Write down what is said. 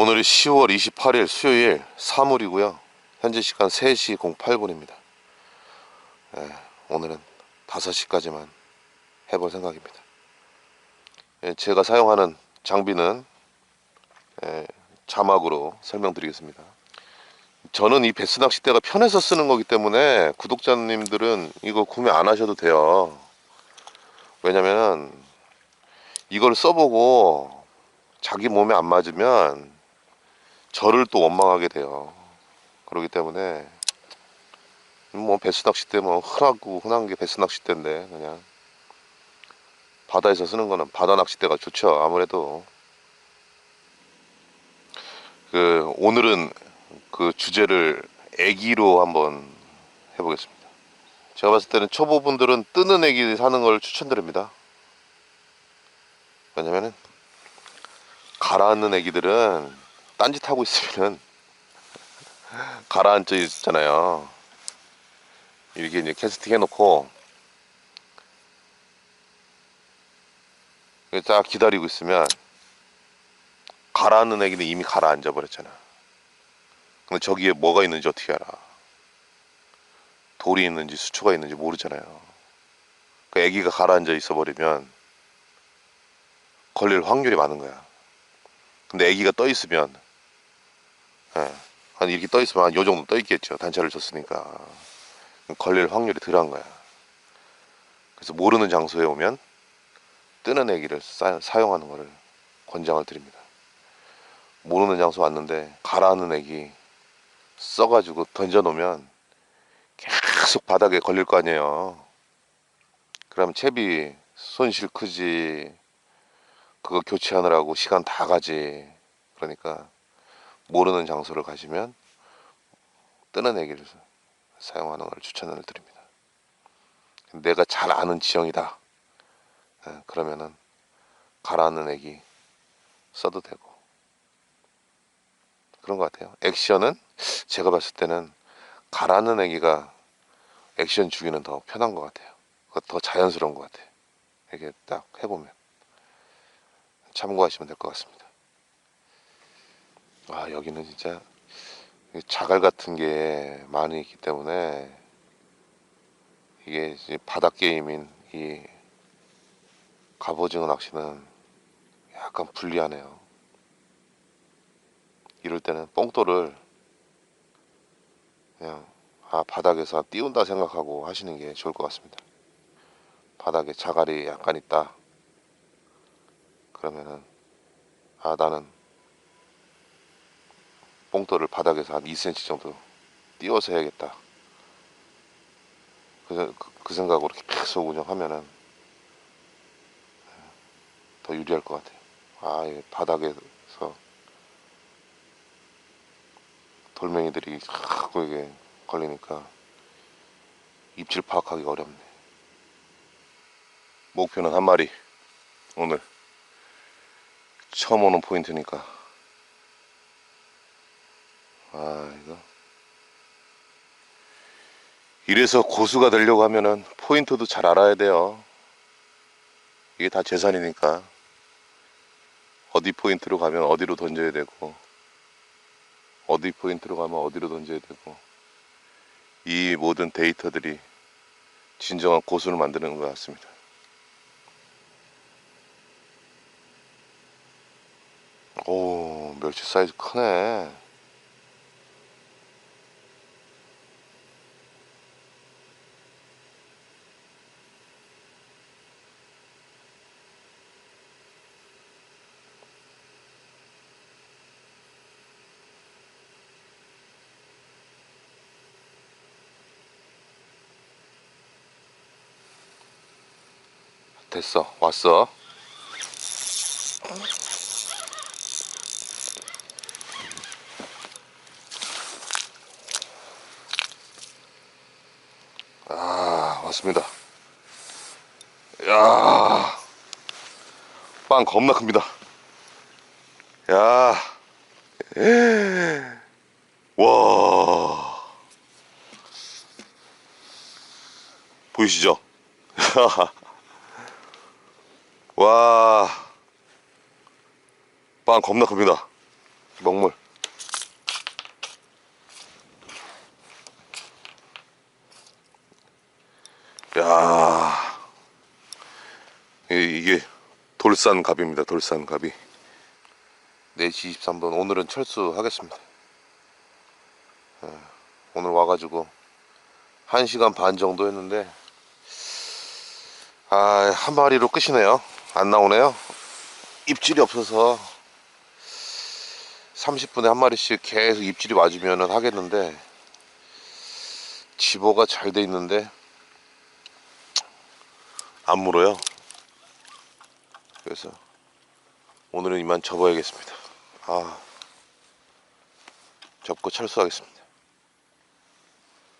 오늘이 10월 28일 수요일 사물이고요. 현재 시간 3시 08분입니다. 예, 오늘은 5시까지만 해볼 생각입니다. 예, 제가 사용하는 장비는 예, 자막으로 설명드리겠습니다. 저는 이 베스 낚싯대가 편해서 쓰는 거기 때문에 구독자님들은 이거 구매 안 하셔도 돼요. 왜냐면은 이걸 써보고 자기 몸에 안 맞으면 저를 또 원망하게 돼요. 그렇기 때문에 뭐 베스 낚싯대 뭐 흔하고 흔한 게 베스 낚싯대인데 그냥 바다에서 쓰는 거는 바다 낚싯대가 좋죠. 아무래도 그 오늘은 그 주제를 애기로 한번 해보겠습니다. 제가 봤을 때는 초보분들은 뜨는 애기 사는 걸 추천드립니다. 왜냐면은 가라앉는 애기들은 딴짓 하고 있으면은 가라앉아 있잖아요. 이렇게 이제 캐스팅 해놓고 딱 기다리고 있으면 가라앉는 애기는 이미 가라앉아 버렸잖아. 근데 저기에 뭐가 있는지 어떻게 알아? 돌이 있는지 수초가 있는지 모르잖아요. 그 애기가 가라앉아 있어 버리면 걸릴 확률이 많은 거야. 근데 애기가 떠 있으면 예, 한 이렇게 떠 있으면 한 요 정도 떠 있겠죠. 단차를 줬으니까 걸릴 확률이 덜한 거야. 그래서 모르는 장소에 오면 뜨는 애기를 사, 사용하는 거를 권장을 드립니다. 모르는 장소 왔는데 가라앉는 애기 써가지고 던져놓으면 계속 바닥에 걸릴 거 아니에요. 그럼 채비 손실 크지. 그거 교체하느라고 시간 다 가지. 그러니까 모르는 장소를 가시면 뜨는 애기를 사용하는 걸 추천을 드립니다. 내가 잘 아는 지형이다. 예, 그러면은 가라앉는 애기 써도 되고 그런 것 같아요. 액션은 제가 봤을 때는 가라앉는 애기가 액션 주기는 더 편한 것 같아요. 그거 더 자연스러운 것 같아요. 이게 딱 해보면 참고하시면 될 것 같습니다. 아 여기는 진짜 자갈 같은 게 많이 있기 때문에 이게 바닥 게임인 이 갑오징어 낚시는 약간 불리하네요. 이럴 때는 뽕돌을 그냥 아 바닥에서 띄운다 생각하고 하시는 게 좋을 것 같습니다. 바닥에 자갈이 약간 있다. 그러면은 아 나는 뽕돌을 바닥에서 한 2cm 정도 띄워서 해야겠다. 그, 그, 그 생각으로 계속 운영하면은 더 유리할 것 같아요. 아, 이 바닥에서 돌멩이들이 자꾸 이게 걸리니까 입질 파악하기 어렵네. 목표는 한 마리. 오늘 처음 오는 포인트니까. 아, 이거. 이래서 고수가 되려고 하면은 포인트도 잘 알아야 돼요. 이게 다 재산이니까. 어디 포인트로 가면 어디로 던져야 되고, 어디 포인트로 가면 어디로 던져야 되고, 이 모든 데이터들이 진정한 고수를 만드는 것 같습니다. 오, 멸치 사이즈 크네. 됐어, 왔어. 아, 왔습니다. 야, 빵 겁나 큽니다. 야, 에, 와, 보이시죠? 와, 빵 겁나 큽니다. 먹물. 야, 이- 이게 돌산 갑입니다. 돌산 갑이. 4시 23분 오늘은 철수하겠습니다. 예, 오늘 와가지고 1시간 반 정도 했는데 아, 한 마리로 끝이네요. 안 나오네요. 입질이 없어서 30분에 한 마리씩 계속 입질이 맞으면 하겠는데 집어가 잘 돼 있는데 안 물어요. 그래서 오늘은 이만 접어야겠습니다. 아, 접고 철수하겠습니다.